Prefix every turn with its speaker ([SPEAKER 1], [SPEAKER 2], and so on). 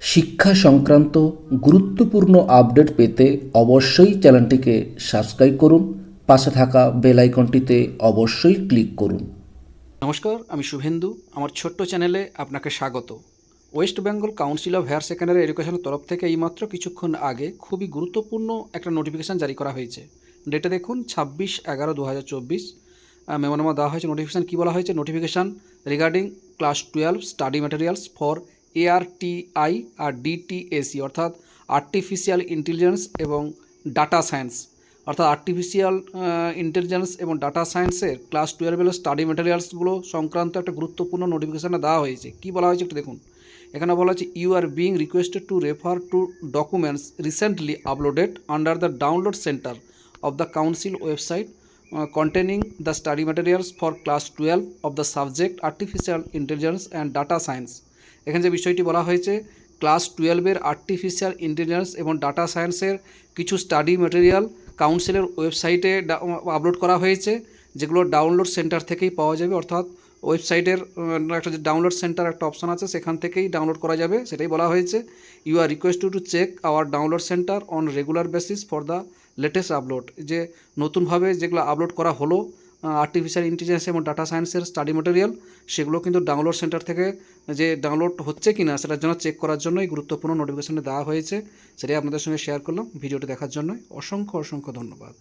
[SPEAKER 1] শিক্ষা সংক্রান্ত গুরুত্বপূর্ণ আপডেট পেতে অবশ্যই চ্যানেলটিকে সাবস্ক্রাইব করুন, পাশে থাকা বেল আইকনটিতে অবশ্যই ক্লিক করুন।
[SPEAKER 2] নমস্কার, আমি শুভেন্দু। আমার ছোট্ট চ্যানেলে আপনাকে স্বাগত। West Bengal council of higher secondary এডুকেশনের তরফ থেকে এইমাত্র কিছুক্ষণ আগে খুবই গুরুত্বপূর্ণ একটা নোটিফিকেশান জারি করা হয়েছে। ডেটে দেখুন, ছাব্বিশ এগারো দু হাজার চব্বিশ মেমোনামা দেওয়া হয়েছে, নোটিফিকেশান কী বলা হয়েছে? Notification regarding class twelve study materials for ARTI R DTAC অর্থাৎ আর্টিফিশিয়াল ইন্টেলিজেন্স এবং ডাটা সায়েন্স অর্থাৎ আর্টিফিশিয়াল ইন্টেলিজেন্স এবং ডাটা সায়েন্সের ক্লাস টুয়েলভের স্টাডি ম্যাটেরিয়ালসগুলো সংক্রান্ত একটা গুরুত্বপূর্ণ নোটিফিকেশানটা দেওয়া হয়েছে। কী বলা হয়েছে একটু দেখুন। এখানে বলা হচ্ছে you are being requested to refer to documents recently uploaded under the download centre of the council website containing the study materials for class 12 of the subject artificial intelligence and data science. এখানে যে বিষয়টি বলা হয়েছে, class টুয়েলভের artificial intelligence এবং data সায়েন্সের কিছু study material কাউন্সিলের ওয়েবসাইটে আপলোড করা হয়েছে, যেগুলো ডাউনলোড সেন্টার থেকেই পাওয়া যাবে, অর্থাৎ ওয়েবসাইটের একটা যে ডাউনলোড সেন্টার একটা অপশন আছে, সেখান থেকেই ডাউনলোড করা যাবে, সেটাই বলা হয়েছে। You are request to check our download centre on regular basis for the latest upload যে নতুনভাবে যেগুলো আপলোড করা হলো আর্টিফিশিয়াল ইন্টেলিজেন্স এবং ডাটা সায়েন্সের স্টাডি মেটেরিয়াল সেগুলো কিন্তু ডাউনলোড সেন্টার থেকে যে ডাউনলোড হচ্ছে কি না সেটার জন্য চেক করার জন্যই গুরুত্বপূর্ণ নোটিফিকেশনে দেওয়া হয়েছে। সেটাই আপনাদের সঙ্গে শেয়ার করলাম। ভিডিওটি দেখার জন্য অসংখ্য অসংখ্য ধন্যবাদ।